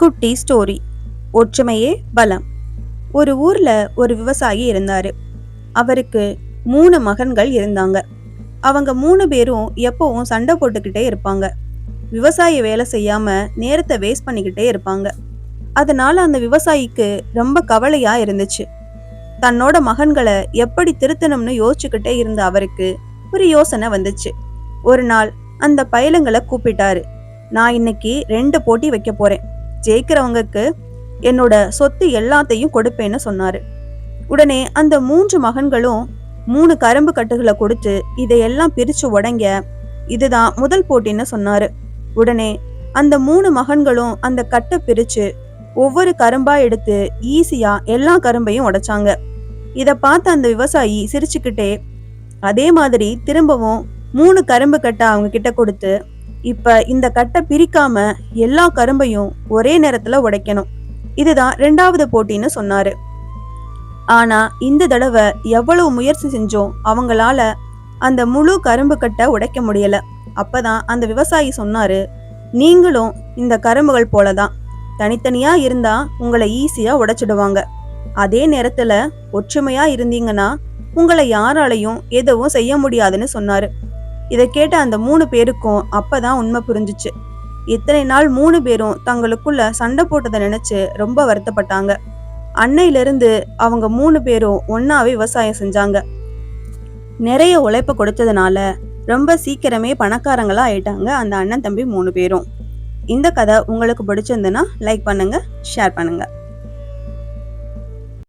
குட்டி ஸ்டோரி. ஒற்றுமையே பலம். ஒரு ஊர்ல ஒரு விவசாயி இருந்தாரு. அவருக்கு மூணு மகன்கள் இருந்தாங்க. அவங்க மூணு பேரும் எப்பவும் சண்டை போட்டுக்கிட்டே இருப்பாங்க. விவசாய வேலை செய்யாம நேரத்தை வேஸ்ட் பண்ணிக்கிட்டே இருப்பாங்க. அதனால அந்த விவசாயிக்கு ரொம்ப கவலையா இருந்துச்சு. தன்னோட மகன்களை எப்படி திருத்தணும்னு யோசிச்சுக்கிட்டே இருந்த அவருக்கு ஒரு யோசனை வந்துச்சு. ஒரு நாள் அந்த பயலுங்களை கூப்பிட்டாரு. நான் இன்னைக்கு ரெண்டு போட்டி வைக்க போறேன். ஜெயிக்கிறவங்களுக்கு என்னோட சொத்து எல்லாத்தையும் கொடுப்பேன்னு சொன்னாரு. உடனே அந்த மூன்று மகன்களும் மூணு கரும்பு கட்டுகளை கொடுத்து இதையெல்லாம் பிரிச்சு உடங்க இதுதான் முதல் போட்டின்னு சொன்னாரு. உடனே அந்த மூணு மகன்களும் அந்த கட்டை பிரிச்சு ஒவ்வொரு கரும்பா எடுத்து ஈஸியா எல்லா கரும்பையும் உடைச்சாங்க. இத பார்த்த அந்த விவசாயி சிரிச்சுக்கிட்டே அதே மாதிரி திரும்பவும் மூணு கரும்பு கட்டை அவங்க கிட்ட கொடுத்து இப்ப இந்த கட்டை பிரிக்காம எல்லா கரும்பையும் ஒரே நேரத்துல உடைக்கணும். இதுதான் ரெண்டாவது போட்டின்னு சொன்னாரு. ஆனா இந்த தடவை எவ்வளவு முயற்சி செஞ்சோம் அவங்களால அந்த முழு கரும்பு கட்டை உடைக்க முடியல. அப்பதான் அந்த விவசாயி சொன்னாரு நீங்களும் இந்த கரும்புகள் போலதான். தனித்தனியா இருந்தா உங்களை ஈஸியா உடைச்சிடுவாங்க. அதே நேரத்துல ஒற்றுமையா இருந்தீங்கன்னா உங்களை யாராலையும் எதுவும் செய்ய முடியாதுன்னு சொன்னாரு. இதை கேட்ட அந்த மூணு பேருக்கும் அப்பதான் உண்மை புரிஞ்சுச்சு. இத்தனை நாள் மூணு பேரும் தங்களுக்குள்ள சண்டை போட்டதை நினைச்சு ரொம்ப வருத்தப்பட்டாங்க. அன்னையிலிருந்து அவங்க மூணு பேரும் ஒன்னாவே விவசாயம் செஞ்சாங்க. நிறைய உழைப்பு கொடுத்ததுனால ரொம்ப சீக்கிரமே பணக்காரங்களா ஆயிட்டாங்க அந்த அண்ணன் தம்பி மூணு பேரும். இந்த கதை உங்களுக்கு பிடிச்சிருந்துன்னா லைக் பண்ணுங்க ஷேர் பண்ணுங்க.